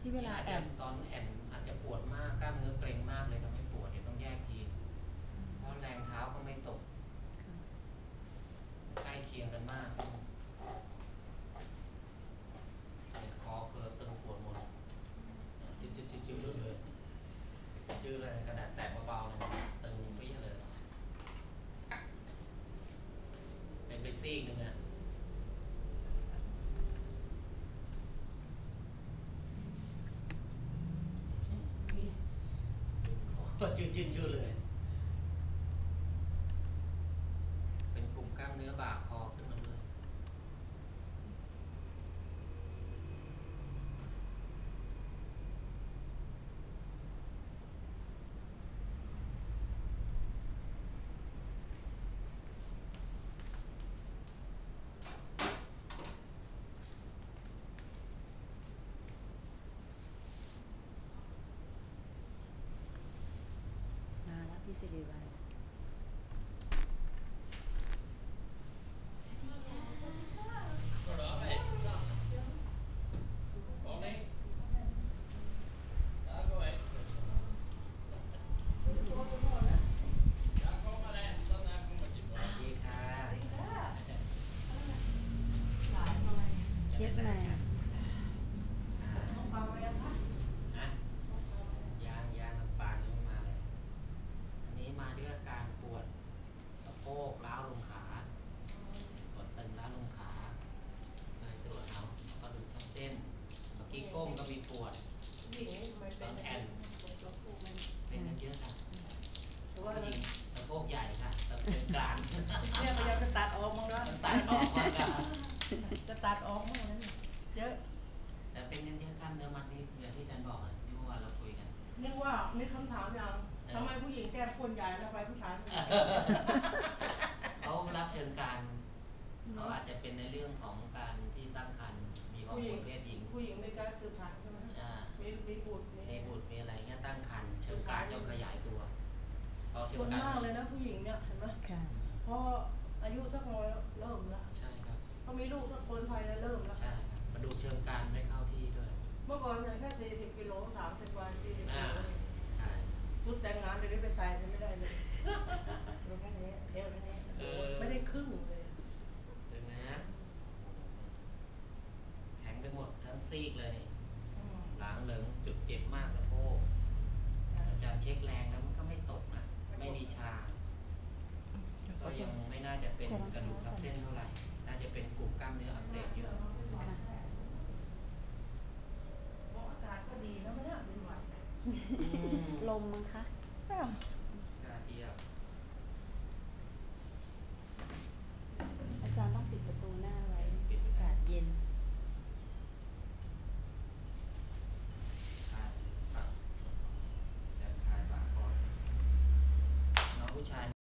ที่เวลาจแอจะนตอนแอนอาจจะปวดมากกล้ามเนื้อเกร็งมากเลยทำให้ปวดเดี๋ยวต้องแยกทีเพราะแรงเท้าก็ไม่ตกใกล้เคียงกันมากเนี่ยคอเคอตึงปวดหมดจืดจืดจืดจืดเลยจืดเลยกระดาษแตกเบาๆเลยตึงเปี้ยเลย เป็นไปซีกหนึ่งอะ ก็จืดจืดจืดเลย เป็นกลุ่มกล้ามเนื้อบ่าคอขึ้นมาเลย มาแล้วพี่สิริวัล สวัสดีค่ะ เคสอะไรอะ นะยางยางลำปางยังไม่มาเลย อันนี้มาด้วยอาการปวดสะโพกล้าวลงขา ปวดตึงล้าวลงขาเลยตรวจเอากระดูกทับเส้น เมื่อกี้ก้มก็มีปวด ตอนแอนเป็นกันเยอะค่ะผู้หญิงสะโพกใหญ่ค่ะสะโพกกลางเนี่ยพยายามจะตัดออกมั้งนะตัดออกมาค่ะจะตัดออกมั้งนั้นเยอะ แต่เป็นกันเยอะกล้ามเนื้อมัดนี่อย่างที่อาจารย์บอกอะที่เมื่อวานเราคุยกันนึกว่ามีคำถามยังทำไมผู้หญิงแก้มคนใหญ่แล้วไปผู้ชายไม่เขารับเชิญการเขาอาจจะเป็นในเรื่องของการที่ พอเชิส่วงนกรานมากเลยนะผู้หญิงเนี่ยเห็นไหมค่ะพออายุสักหน่อยเริ่มละใช่ครับพอมีลูกสักคนภายในเริ่มละใช่ครับกระดูกเชิงกรานไม่เข้าที่ด้วย เมื่อก่อนเนี่ยแค่สี่สิบกิโลสามสิบวันสี่สิบกิอ่าโลใช่ชุดแต่งงานเดี๋ยวนี้ไปใส่จะไม่ได้เลยดูแค่นี้เอวแค่นี้ไม่ได้ครึ่งเลยเห็นไหมฮะแข็งไปหมดทั้งซีกเลยนี่อืมหลังเหลิงจุดเจ็บมากสะโพกอาจารย์เช็คแรงแล้วมันก็ไม่ตกนะ ไม่มีชา ก็ยังไม่น่าจะ เป็นกระดูกทับเส้นเท่าไหร่ น่าจะเป็นกลุ่มกล้ามเนื้ออักเสบเยอะค่ะเพราะอากาศก็ดีนะไม่น่าเป็นหวัดลมมั้งคะอะกาเทียบอาจารย์ต้องปิดประตูหน้าไว้ปิดอากาศเย็นคลายปรับจะคลายปากคอน้องผู้ชาย